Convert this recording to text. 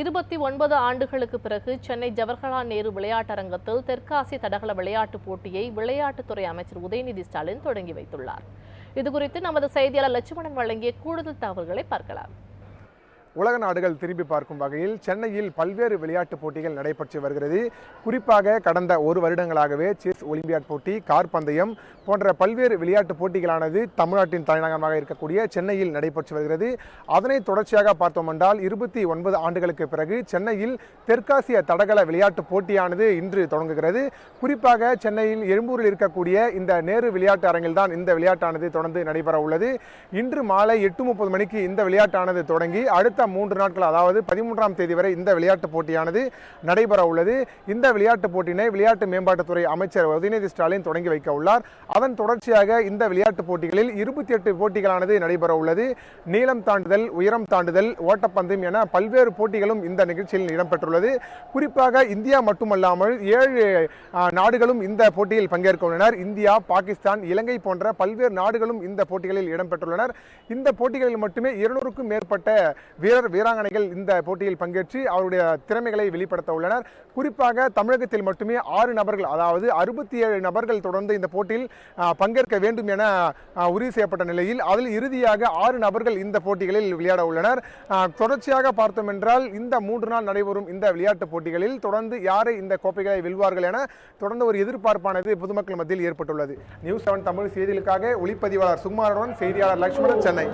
இருபத்தி ஒன்பது ஆண்டுகளுக்கு பிறகு சென்னை ஜவஹர்லால் நேரு விளையாட்டரங்கத்தில் தெற்காசிய தடகள விளையாட்டுப் போட்டியை விளையாட்டுத்துறை அமைச்சர் உதயநிதி ஸ்டாலின் தொடங்கி வைத்துள்ளார். இதுகுறித்து நமது செய்தியாளர் லட்சுமணன் வழங்கிய கூடுதல் தகவல்களை பார்க்கலாம். உலக நாடுகள் திரும்பி பார்க்கும் வகையில் சென்னையில் பல்வேறு விளையாட்டுப் போட்டிகள் நடைபெற்று வருகிறது. குறிப்பாக கடந்த ஒரு வருடங்களாகவே செஸ் ஒலிம்பியாட் போட்டி கார் பந்தயம் போன்ற பல்வேறு விளையாட்டுப் போட்டிகளானது தமிழ்நாட்டின் தலைநகரமாக இருக்கக்கூடிய சென்னையில் நடைபெற்று வருகிறது. அதனை தொடர்ச்சியாக பார்த்தோம் என்றால் இருபத்தி ஒன்பது ஆண்டுகளுக்கு பிறகு சென்னையில் தெற்காசிய தடகள விளையாட்டுப் போட்டியானது இன்று தொடங்குகிறது. குறிப்பாக சென்னையில் எழும்பூரில் இருக்கக்கூடிய இந்த நேரு விளையாட்டு அரங்கில் தான் இந்த விளையாட்டானது தொடர்ந்து நடைபெற உள்ளது இன்று மாலை எட்டு முப்பது மணிக்கு இந்த விளையாட்டானது தொடங்கி அடுத்த மூன்று நாட்கள் அதாவது பதிமூன்றாம் தேதி வரை இந்த விளையாட்டுப் போட்டியானது நடைபெற உள்ளது. இந்த விளையாட்டுப் போட்டியினை விளையாட்டு மேம்பாட்டுத்துறை அமைச்சர் உதயநிதி ஸ்டாலின் தொடங்கி வைக்க உள்ளார். அதன் தொடர்ச்சியாக இந்த விளையாட்டுப் போட்டிகளில் இருபத்தி எட்டு போட்டிகளானது நடைபெற உள்ளது. நீளம் தாண்டுதல் உயரம் தாண்டுதல் ஓட்டப்பந்தயம் என பல்வேறு போட்டிகளும் இந்த நிகழ்ச்சியில் இடம்பெற்றுள்ளது. குறிப்பாக இந்தியா மட்டுமல்லாமல் ஏழு நாடுகளும் இந்த போட்டியில் பங்கேற்க உள்ளனர். இந்தியா பாகிஸ்தான் இலங்கை போன்ற பல்வேறு நாடுகளும் இந்த போட்டிகளில் இடம்பெற்றுள்ளனர். இந்த போட்டிகளில் மட்டுமே இருநூறுக்கும் மேற்பட்ட வீரர் வீராங்கனைகள் இந்த போட்டியில் பங்கேற்று அவருடைய திறமைகளை வெளிப்படுத்த உள்ளனர். குறிப்பாக தமிழகத்தில் மட்டுமே ஆறு நபர்கள் அதாவது அறுபத்தி ஏழு நபர்கள் தொடர்ந்து இந்த போட்டியில் பங்கேற்க வேண்டும் என உறுதி செய்யப்பட்ட நிலையில் அதில் இறுதியாக ஆறு நபர்கள் இந்த போட்டிகளில் விளையாட உள்ளனர். தொடர்ச்சியாக பார்த்தோம் என்றால் இந்த மூன்று நாள் நடைபெறும் இந்த விளையாட்டுப் போட்டிகளில் தொடர்ந்து யாரை இந்த கோப்பைகளை வெல்வார்கள் என தொடர்ந்து ஒரு எதிர்பார்ப்பானது பொதுமக்கள் மத்தியில் ஏற்பட்டுள்ளது. நியூஸ் செவன் தமிழ் செய்திகளுக்காக ஒளிப்பதிவாளர் சுகுமாரனுடன் செய்தியாளர் லட்சுமணன் சென்னை.